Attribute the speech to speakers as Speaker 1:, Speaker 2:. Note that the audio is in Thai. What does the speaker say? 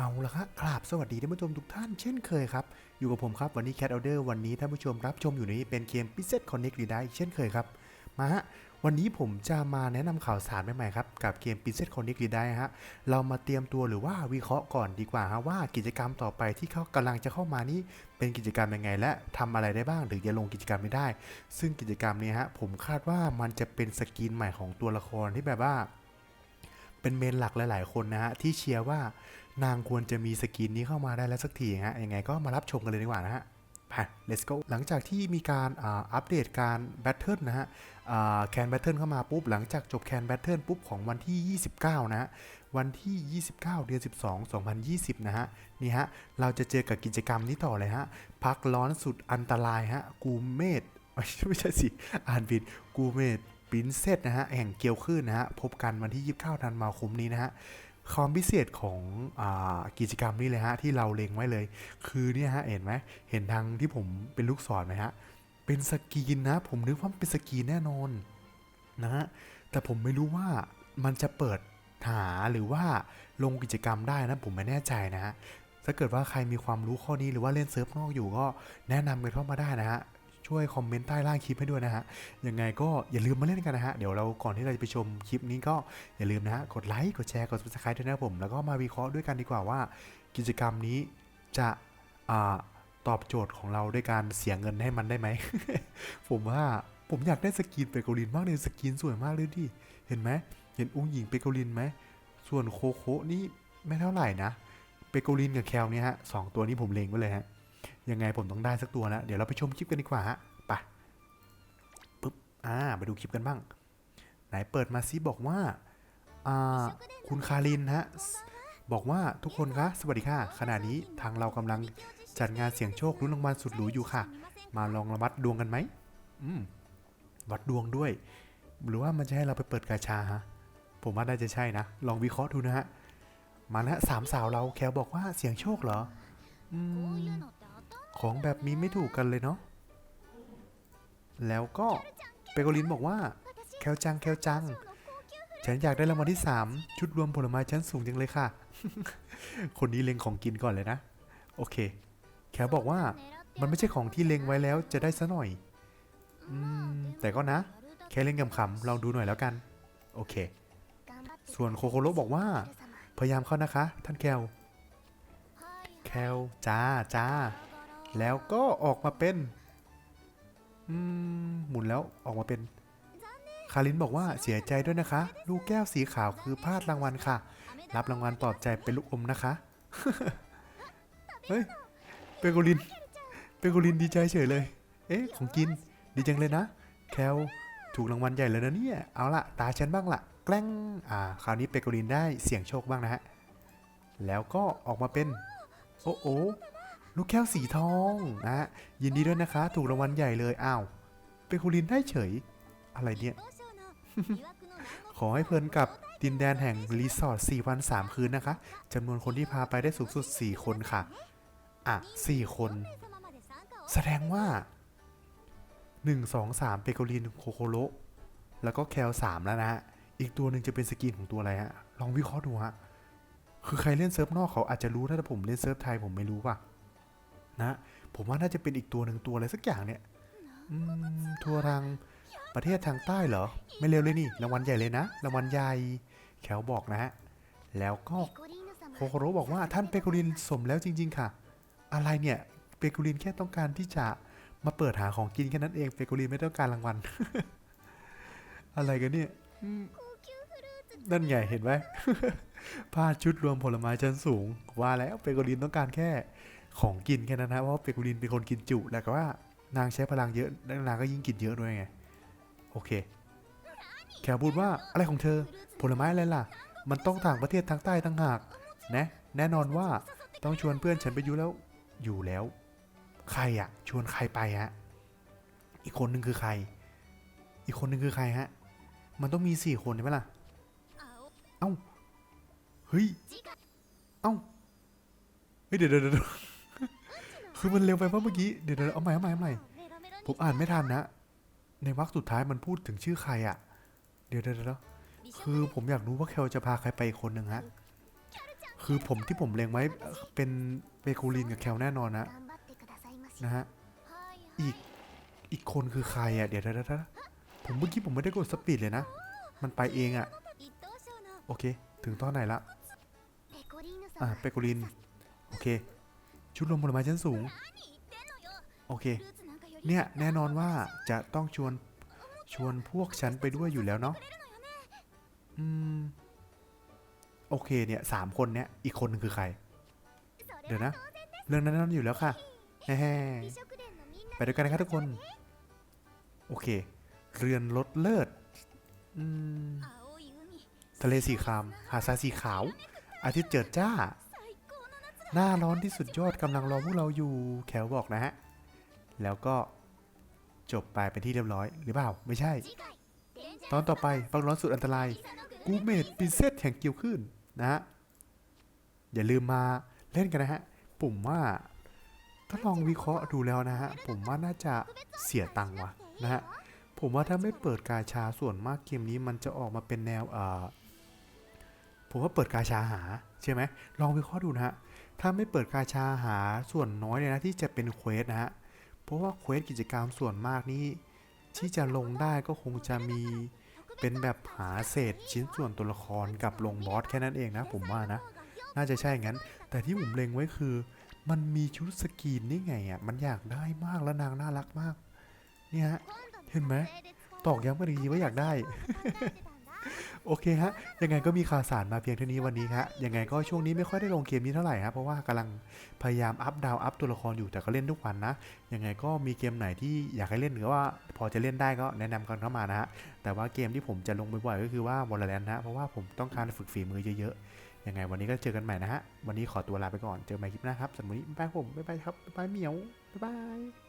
Speaker 1: เอาละครับกราบสวัสดีท่านผู้ชมทุกท่านเช่นเคยครับ อยู่กับผมครับวันนี้ Cat Order วันนี้ท่านผู้ชมรับชมอยู่ในเป็นเกม p i z z e t Connect หรือได้เช่นเคยครับ มาฮะวันนี้ผมจะมาแนะนำข่าวสารใหม่ๆครับ กับเกม p i z z e t Connect หรือได้ฮะเรามาเตรียมตัวหรือว่าวิเคราะห์ก่อนดีกว่าฮะว่ากิจกรรมต่อไปที่เขากำลังจะเข้ามานี้เป็นกิจกรรมยังไง และทำอะไรได้บ้างหรือจะลงกิจกรรมไม่ได้ ซึ่งกิจกรรมนี้ฮะผมคาดว่ามันจะเป็นสกินใหม่ของตัวละครที่แบบว่า เป็นเมนหลักหลาย ๆ คนนะฮะที่เชียร์ว่านางควรจะมีสกินนี้เข้ามาได้แล้วสักทีฮะยังไงก็มารับชมกันเลยดีกว่านะฮะไป let's go หลังจากที่มีการอัปเดตการแบทเทิลนะฮะแคนแบทเทิลเข้ามาปุ๊บ หลังจากจบแคนแบทเทิลปุ๊บของวันที่ 29 นะฮะ วันที่ 29 เดือน 12 2020 นะฮะ นี่ฮะ เราจะเจอกับกิจกรรมนี้ต่อเลยฮะ พักร้อนสุดอันตรายฮะ กูเมดไม่ใช่สิ อ่านผิด กูเมด ปรินเซสนะฮะแห่งเกียวขึ้นนะฮะพบกันวันที่ 29 ธันวาคมนี้นะฮะความพิเศษของอกิจกรรมนี้เลยฮะที่เราเล็งไว้เลย คือเนี่ยฮะเห็นไหมเห็นทางที่ผมเป็นลูกศรไหมฮะเป็นสกีนนะ ผมนึกว่ามันเป็นสกีนแน่นอนนะฮะแต่ผมไม่รู้ว่ามันจะเปิดหาหรือว่าลงกิจกรรมได้นะผมไม่แน่ใจนะฮะถ้าเกิดว่าใครมีความรู้ข้อนี้หรือว่าเล่นเซิร์ฟนอกอยู่ก็แนะนำกันเข้ามาได้นะฮะ ช่วยคอมเมนต์ใต้ล่างคลิปให้ด้วยนะฮะ ยังไงก็อย่าลืมมาเล่นกันนะฮะ เดี๋ยวเราก่อนที่เราจะไปชมคลิปนี้ก็อย่าลืมนะฮะ กดไลค์ กดแชร์ กด subscribe ด้วยนะผม แล้วก็มาวิเคราะห์ด้วยกันดีกว่าว่า กิจกรรมนี้จะอาตอบโจทย์ของเราด้วยการเสียเงินให้มันได้ไหม ผมว่าผมอยากได้สกินเปโกลินมากเลยสกินสวยมากเลยดิ เห็นไหม เห็นอุ้งหญิงเปโกลินไหม ส่วนโคโคะนี่ไม่เท่าไหร่นะ เปโกลินกับแคลเนี่ยฮะสองตัวนี้ผมเลงไว้เลยฮะ ยังไงผมต้องได้สักตัวนะเดี๋ยวเราไปชมคลิปกันดีกว่าฮะไปปึ๊บอ่าไปดูคลิปกันบ้าง ไหนเปิดมาซิบอกว่าอ่าคุณคารินฮะบอกว่าทุกคนคะสวัสดีค่ะขณะนี้ทางเรากำลังจัดงานเสี่ยงโชครุ่นรางวัลสุดหรูอยู่ค่ะ มาลองระวัดดวงกันไหมอืมวัดดวงด้วย หรือว่ามันจะให้เราไปเปิดกาชาฮะผมว่าน่าจะใช่นะ ลองวิเคราะห์ดูนะฮะ มานะสามสาวเราแคลบอกว่าเสียงโชคเหรอ อืม ของแบบมีไม่ถูกกันเลยเนาะ แล้วก็เปโกลินบอกว่า แคลจังแคลจัง ฉันอยากได้รางวัลที่ 3 ชุดรวมผลไม้ชั้นสูงจังเลยค่ะ คนนี้เล็งของกินก่อนเลยนะ โอเค แคลบอกว่ามันไม่ใช่ของที่เล็งไว้แล้วจะได้ซะหน่อย อืม แต่ก็นะ แค่เล่นขำๆลองดูหน่อยแล้วกัน โอเค ส่วนโคโคโรบอกว่า พยายามเข้านะคะ ท่านแคลแคลจ้าจ้า แล้วก็ออกมาเป็นอืมหมุนแล้วออกมาเป็น คารินบอกว่าเสียใจด้วยนะคะ ลูกแก้วสีขาวคือพลาดรางวัลค่ะ รับรางวัลปลอบใจเป็นลูกอมนะคะ เฮ้ย เปโกลิน เปโกลินดีใจเฉยเลย เอ๊ะ ของกิน ดีจังเลยนะ แคลถูกรางวัลใหญ่เลยนะเนี่ย เอาละตาฉันบ้างละแกล้ง อ่า คราวนี้เปโกลินได้เสี่ยงโชคบ้างนะฮะ แล้วก็ออกมาเป็น โอ้โอ ลูกแก้วสีทองนะฮะยินดีด้วยนะคะ ถูกรางวัลใหญ่เลย อ้าว เปโกลินได้เฉย อะไรเนี่ย ขอให้เพลินกับดินแดนแห่งรีสอร์ท4วัน 3 คืนนะคะจำนวนคนที่พาไปได้สูงสุด 4 คนค่ะ อะ 4 คน แสดงว่า 1 2 3 เปโกลินโคโคโรแล้วก็แคล3แล้วนะฮะ อีกตัวหนึ่งจะเป็นสกินของตัวอะไรฮะ ลองวิเคราะห์ดูฮะ คือใครเล่นเซิร์ฟนอกเขาอาจจะรู้ถ้าผมเล่นเซิร์ฟไทยผมไม่รู้ป่ะ นะผมว่าน่าจะเป็นอีกตัวหนึ่งตัวอะไรสักอย่างเนี่ยอืมทัวรังประเทศทางใต้เหรอ ไม่เร็วเลยนี่รางวัลใหญ่เลยนะรางวัลใหญ่แคลบอกนะฮะแล้วก็โคโคโรบอกว่าท่านเปโกลินสมแล้วจริง ๆ ค่ะ อะไรเนี่ยเปโกลินแค่ต้องการที่จะมาเปิดหาของกินแค่นั้นเองเปโกลินไม่ต้องการรางวัล อะไรกันเนี่ยนั่นไงเห็นไหมผ้าชุดรวมผลไม้ชั้นสูง ว่าแล้วเปโกลินต้องการแค่ ของกินแค่นั้นนะเพราะเปโกลินเป็นคนกินจุแล้วก็ว่านางใช้พลังเยอะแล้วนางก็ยิ่งกินเยอะด้วยไง โอเคแคลพูดว่าอะไรของเธอ ผลไม้อะไรล่ะ มันต้องต่างประเทศทางใต้ต่างหาก นะ แน่นอนว่าต้องชวนเพื่อนฉันไปอยู่แล้ว อยู่แล้ว ใครอะชวนใครไปฮะ อีกคนหนึ่งคือใคร อีกคนหนึ่งคือใครฮะ มันต้องมีสี่คนใช่ไหมล่ะ เอ้า เฮ้ย เอ้า เฮ้ยเดี๋ยวเดี๋ยวเดี๋ยว คือมันเร็วไปว่าเมื่อกี้ เดี๋ยวเดี๋ยวเอาใหม่เอาใหม่เอาใหม่ผมอ่านไม่ทันนะ ในวรรคสุดท้ายมันพูดถึงชื่อใครอะเดี๋ยวเดี๋ยวเดี๋ยวคือผมอยากรู้ว่าแคลจะพาใครไปอีกคนหนึ่งฮะ คือผมที่ผมเล็งไว้เป็นเบคูลินกับแคลแน่นอนนะ นะฮะ อีกอีกคนคือใครอะเดี๋ยวเดี๋ยวเดี๋ยวผมเมื่อกี้ผมไม่ได้กดสปีดเลยนะ มันไปเองอะโอเค ถึงตอนไหนละ อ่าเปโกลิน โอเค ชุดลมผลไม้ชั้นสูง โอเค เนี่ย แน่นอนว่าจะต้องชวนชวนพวกฉันไปด้วยอยู่แล้วเนาะอืม โอเคเนี่ยสามคนเนี่ยอีกคนนึงคือใคร เดี๋ยวนะ เรื่องนั้นนั่นอยู่แล้วค่ะแฮ่ไปด้วยกันนะครับทุกคน โอเค เรือนรถเลิศทะเลสีครามหาดทรายสีขาว อาทิตย์เจิดจ้า หน้าร้อนที่สุดยอดกำลังรอพวกเราอยู่แขวบอกนะฮะ แล้วก็จบไปเป็นที่เรียบร้อยหรือเปล่า ไม่ใช่ ตอนต่อไปปังร้อนสุดอันตราย กูเมดปินเซตแห่งเกี่ยวขึ้นนะฮะ อย่าลืมมาเล่นกันนะฮะ ปุ่มว่าถ้าลองวิเคราะห์ดูแล้วนะฮะ ผมว่าน่าจะเสียตังค์วะนะฮะ ผมว่าถ้าไม่เปิดกาชาส่วนมากเกมนี้มันจะออกมาเป็นแนวเอ่อ ผมว่าเปิดกาชาหาใช่ไหมลองวิเคราะห์ดูนะฮะถ้าไม่เปิดกาชาหาส่วนน้อยเลยนะที่จะเป็นเควสนะฮะเพราะว่าเควสกิจกรรมส่วนมากนี่ที่จะลงได้ก็คงจะมีเป็นแบบหาเศษชิ้นส่วนตัวละครกับลงบอสแค่นั้นเองนะ ผมว่านะ น่าจะใช่งั้น แต่ที่ผมเล็งไว้คือ มันมีชุดสกีนนี่ไงอะมันอยากได้มากแล้วนางน่ารักมาก เนี่ยฮะเห็นไหมตอกย้ำกันอีกทีว่าอยากได้ โอเคฮะ ยังไงก็มีข่าวสารมาเพียงเท่านี้วันนี้ฮะ ยังไงก็ช่วงนี้ไม่ค่อยได้ลงเกมนี้เท่าไหร่ฮะ เพราะว่ากำลังพยายามอัพดาวอัพตัวละครอยู่แต่ก็เล่นทุกวันนะ ยังไงก็มีเกมไหนที่อยากให้เล่นหรือว่าพอจะเล่นได้ก็แนะนำกันเข้ามานะฮะ แต่ว่าเกมที่ผมจะลงบ่อยๆก็คือว่า Valorant นะฮะเพราะว่าผมต้องการฝึกฝีมือเยอะๆ ยังไงวันนี้ก็เจอกันใหม่นะฮะ วันนี้ขอตัวลาไปก่อน เจอกันใหม่คลิปหน้าครับสำหรับวันนี้บ๊ายบายผมบ๊ายบายครับบ๊ายบายเหมียวบ๊ายบาย